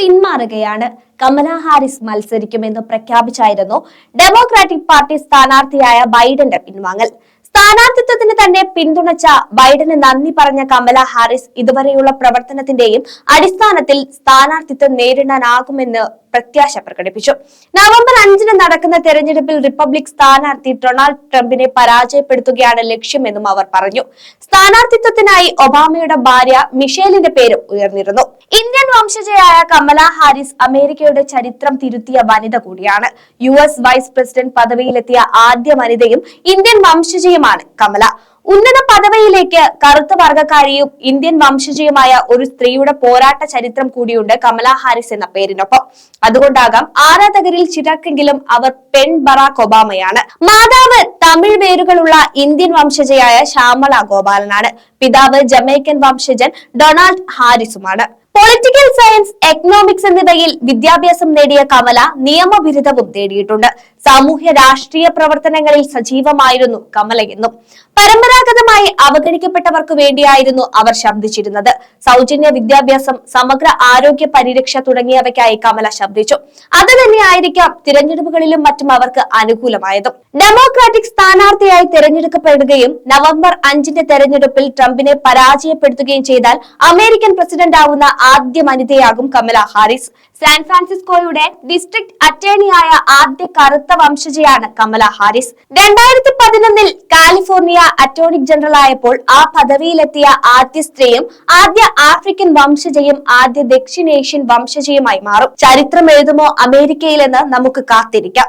പിന്മാറുകയാണ്. കമല ഹാരിസ് മത്സരിക്കുമെന്ന് പ്രഖ്യാപിച്ചായിരുന്നു democratic party സ്ഥാനാർത്ഥിയായ ബൈഡന്റെ പിൻവാങ്ങൽ. സ്ഥാനാർത്ഥിത്വത്തിന് തന്നെ പിന്തുണച്ച ബൈഡന് നന്ദി പറഞ്ഞ കമല ഹാരിസ് ഇതുവരെയുള്ള പ്രവർത്തനത്തിന്റെയും അടിസ്ഥാനത്തിൽ സ്ഥാനാർത്ഥിത്വം നേരിടാനാകുമെന്ന് പ്രത്യാശ പ്രകടിപ്പിച്ചു. നവംബർ അഞ്ചിന് നടക്കുന്ന തെരഞ്ഞെടുപ്പിൽ റിപ്പബ്ലിക് സ്ഥാനാർത്ഥി ഡൊണാൾഡ് ട്രംപിനെ പരാജയപ്പെടുത്തുകയാണ് ലക്ഷ്യമെന്നും അവർ പറഞ്ഞു. സ്ഥാനാർത്ഥിത്വത്തിനായി ഒബാമയുടെ ഭാര്യ മിഷേലിന്റെ പേരും ഉയർന്നിരുന്നു. വംശജയായ കമല ഹാരിസ് അമേരിക്കയുടെ ചരിത്രം തിരുത്തിയ വനിത കൂടിയാണ്. യു എസ് വൈസ് പ്രസിഡന്റ് പദവിയിലെത്തിയ ആദ്യ വനിതയും ഇന്ത്യൻ വംശജയുമാണ് കമല. ഉന്നത പദവിയിലേക്ക് കറുത്ത വർഗക്കാരിയും ഇന്ത്യൻ വംശജയുമായ ഒരു സ്ത്രീയുടെ പോരാട്ട ചരിത്രം കൂടിയുണ്ട് കമല ഹാരിസ് എന്ന പേരിനൊപ്പം. അതുകൊണ്ടാകാം ആരാധകരിൽ ചിരക്കെങ്കിലും അവർ പെൺ ബറാക് ഒബാമയാണ്. മാതാവ് തമിഴ് വേരുകളുള്ള ഇന്ത്യൻ വംശജയായ ശ്യാമള ഗോപാലനാണ്. പിതാവ് ജമൈക്കൻ വംശജൻ ഡൊണാൾഡ് ഹാരിസുമാണ്. പൊളിറ്റിക്കൽ സയൻസ് എക്കണോമിക്സ് എന്നിവയിൽ വിദ്യാഭ്യാസം നേടിയ കമല നിയമബിരുദവും നേടിയിട്ടുണ്ട്. സാമൂഹ്യ രാഷ്ട്രീയ പ്രവർത്തനങ്ങളിൽ സജീവമായിരുന്നു കമലയെന്നും പരമ്പരാഗതമായി അവഗണിക്കപ്പെട്ടവർക്ക് വേണ്ടിയായിരുന്നു അവർ ശബ്ദിച്ചിരുന്നത്. സൗജന്യ വിദ്യാഭ്യാസം സമഗ്ര ആരോഗ്യ പരിരക്ഷ തുടങ്ങിയവയ്ക്കായി കമല ശബ്ദിച്ചു. അത് തന്നെയായിരിക്കാം തിരഞ്ഞെടുപ്പുകളിലും മറ്റും അവർക്ക് അനുകൂലമായതും. ഡെമോക്രാറ്റിക് സ്ഥാനാർത്ഥിയായി തിരഞ്ഞെടുക്കപ്പെടുകയും നവംബർ അഞ്ചിന്റെ തെരഞ്ഞെടുപ്പിൽ ട്രംപിനെ പരാജയപ്പെടുത്തുകയും ചെയ്താൽ അമേരിക്കൻ പ്രസിഡന്റ് ആവുന്ന ആദ്യ വനിതയാകും കമല ഹാരിസ്. സാൻ ഫ്രാൻസിസ്കോയുടെ ഡിസ്ട്രിക്ട് അറ്റേണിയായ ആദ്യ കറുത്ത വംശജയാണ് കമല ഹാരിസ്. രണ്ടായിരത്തി പതിനൊന്നിൽ കാലിഫോർണിയ അറ്റോർണി ജനറൽ ആയപ്പോൾ ആ പദവിയിലെത്തിയ ആദ്യ സ്ത്രീയും ആദ്യ ആഫ്രിക്കൻ വംശജയും ആദ്യ ദക്ഷിണേഷ്യൻ വംശജയുമായി മാറും. ചരിത്രം എഴുതുമോ അമേരിക്കയിലെന്ന് നമുക്ക് കാത്തിരിക്കാം.